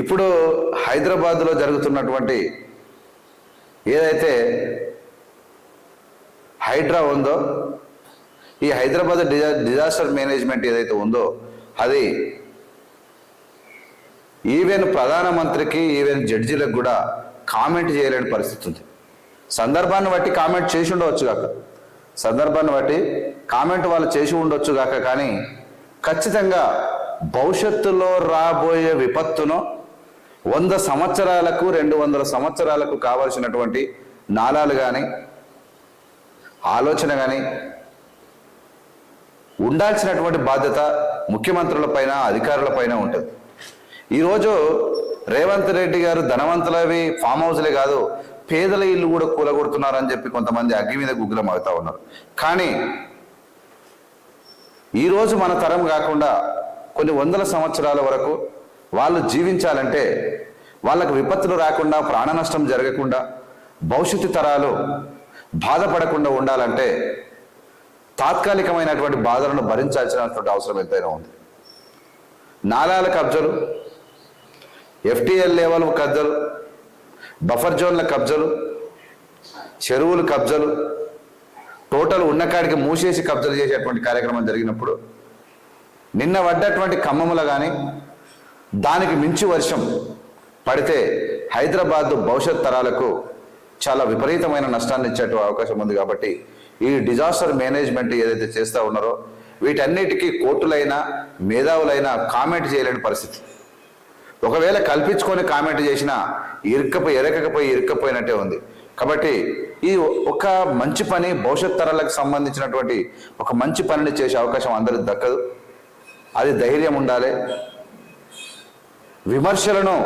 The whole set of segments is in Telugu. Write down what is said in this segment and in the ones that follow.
ఇప్పుడు హైదరాబాద్లో జరుగుతున్నటువంటి ఏదైతే హైడ్రా ఉందో ఈ హైదరాబాద్ డిజా డిజాస్టర్ మేనేజ్మెంట్ ఏదైతే ఉందో అది ఈవెన్ ప్రధానమంత్రికి ఈవెన్ జడ్జీలకు కూడా కామెంట్ చేయలేని పరిస్థితి ఉంది. సందర్భాన్ని బట్టి కామెంట్ చేసి ఉండవచ్చు కాక. సందర్భాన్ని బట్టి కామెంట్ వాళ్ళు చేసి ఉండొచ్చు కాక కానీ ఖచ్చితంగా భవిష్యత్తులో రాబోయే విపత్తును వంద సంవత్సరాలకు రెండు వందల సంవత్సరాలకు కావలసినటువంటి నాళాలు కానీ ఆలోచన కానీ ఉండాల్సినటువంటి బాధ్యత ముఖ్యమంత్రుల పైన అధికారుల పైన ఉంటుంది. ఈరోజు రేవంత్ రెడ్డి గారు ధనవంతులవి ఫామ్ హౌస్లే కాదు పేదల ఇల్లు కూడా కూలగొడుతున్నారని చెప్పి కొంతమంది అగ్గి మీద గుగ్గులం అవుతా ఉన్నారు. కానీ ఈరోజు మన తరం కాకుండా కొన్ని వందల సంవత్సరాల వరకు వాళ్ళు జీవించాలంటే వాళ్ళకు విపత్తులు రాకుండా ప్రాణ నష్టం జరగకుండా భవిష్యత్తు తరాలు బాధపడకుండా ఉండాలంటే తాత్కాలికమైనటువంటి బాధలను భరించాల్సినటువంటి అవసరం ఎంతైనా ఉంది. నాలాల కబ్జలు ఎఫ్టీఎల్ లెవెల్ కబ్జలు బఫర్ జోన్ల కబ్జలు చెరువులు కబ్జలు టోటల్ ఉన్నకాడికి మూసేసి కబ్జలు చేసేటువంటి కార్యక్రమం జరిగినప్పుడు నిన్న పడ్డటువంటి ఖమ్మముల కానీ దానికి మించి వర్షం పడితే హైదరాబాద్ భవిష్యత్ తరాలకు చాలా విపరీతమైన నష్టాన్ని ఇచ్చే అవకాశం ఉంది కాబట్టి ఈ డిజాస్టర్ మేనేజ్మెంట్ ఏదైతే చేస్తూ ఉన్నారో వీటన్నిటికీ కోర్టులైనా మేధావులైనా కామెంట్ చేయలేని పరిస్థితి. ఒకవేళ కల్పించుకొని కామెంట్ చేసినా ఇరుక్కపోయి ఎరకకపోయి ఇరుక్కపోయినట్టే ఉంది. కాబట్టి ఈ ఒక మంచి పని భవిష్యత్ తరాలకు సంబంధించినటువంటి ఒక మంచి పనిని చేసే అవకాశం అందరికి దక్కదు. అది ధైర్యం ఉండాలి. విమర్శలను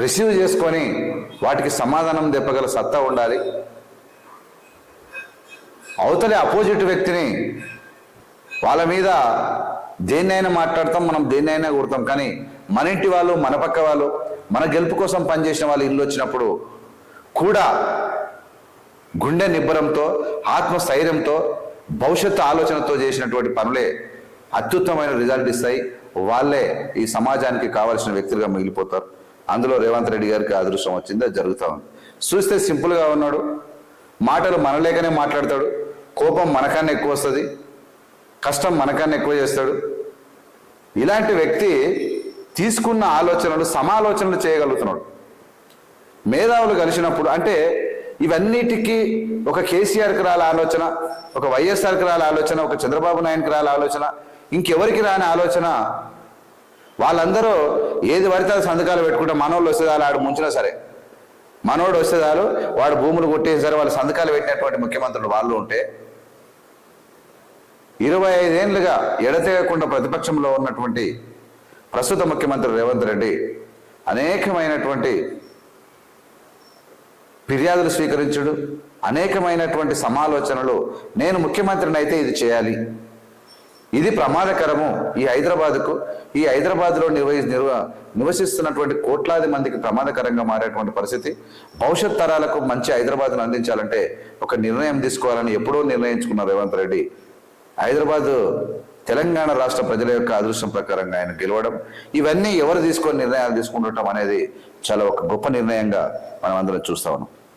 రిసీవ్ చేసుకొని వాటికి సమాధానం తెప్పగల సత్తా ఉండాలి. అవతలి అపోజిట్ వ్యక్తిని వాళ్ళ మీద దేన్నైనా మాట్లాడతాం మనం దేన్నైనా కొడతాం కానీ మన ఇంటి వాళ్ళు మన పక్క వాళ్ళు మన గెలుపు కోసం పనిచేసిన వాళ్ళు ఇల్లు వచ్చినప్పుడు కూడా గుండె నిబ్బరంతో ఆత్మస్థైర్యంతో భవిష్యత్తు ఆలోచనతో చేసినటువంటి పనులే అత్యుత్తమైన రిజల్ట్ ఇస్తాయి. వాళ్ళే ఈ సమాజానికి కావాల్సిన వ్యక్తులుగా మిగిలిపోతారు. అందులో రేవంత్ రెడ్డి గారికి అదృష్టం వచ్చింది అది జరుగుతూ ఉంది. చూస్తే సింపుల్గా ఉన్నాడు. మాటలు మనలేకనే మాట్లాడతాడు. కోపం మనకన్నా ఎక్కువ వస్తుంది. కష్టం మనకన్నా ఎక్కువ చేస్తాడు. ఇలాంటి వ్యక్తి తీసుకున్న ఆలోచనలు సమాలోచనలు చేయగలుగుతున్నాడు. మేధావులు కలిసినప్పుడు అంటే ఇవన్నిటికీ ఒక కేసీఆర్కి రాల ఆలోచన ఒక వైఎస్ఆర్కి రాల ఆలోచన ఒక చంద్రబాబు నాయుడుకి రాల ఆలోచన ఇంకెవరికి రాని ఆలోచన? వాళ్ళందరూ ఏది పడితే అది సంతకాలు పెట్టుకుంటే మనోళ్ళు వస్తే ఆడు ముంచినా సరే. మనోడు వస్తే చాలు వాడు భూములు కొట్టేసి సరే వాళ్ళు సంతకాలు పెట్టినటువంటి ముఖ్యమంత్రులు వాళ్ళు ఉంటే ఇరవై ఐదేళ్ళుగా ఎడతెగకుండా ప్రతిపక్షంలో ఉన్నటువంటి ప్రస్తుత ముఖ్యమంత్రి రేవంత్ రెడ్డి అనేకమైనటువంటి ఫిర్యాదులు స్వీకరించుడు అనేకమైనటువంటి సమాలోచనలు. నేను ముఖ్యమంత్రిని అయితే ఇది చేయాలి. ఇది ప్రమాదకరము. ఈ హైదరాబాద్కు ఈ హైదరాబాద్లో నిర్వహి నిర్వ నివసిస్తున్నటువంటి కోట్లాది మందికి ప్రమాదకరంగా మారేటువంటి పరిస్థితి. భవిష్యత్ తరాలకు మంచి హైదరాబాద్ను అందించాలంటే ఒక నిర్ణయం తీసుకోవాలని ఎప్పుడో నిర్ణయించుకున్న రేవంత్ రెడ్డి హైదరాబాద్ తెలంగాణ రాష్ట్ర ప్రజల యొక్క అదృష్టం ప్రకారంగా ఆయన గెలవడం. ఇవన్నీ ఎవరు తీసుకొని నిర్ణయాలు తీసుకుంటుండటం అనేది చాలా ఒక గొప్ప నిర్ణయంగా మనం అందరం చూస్తా ఉన్నాం.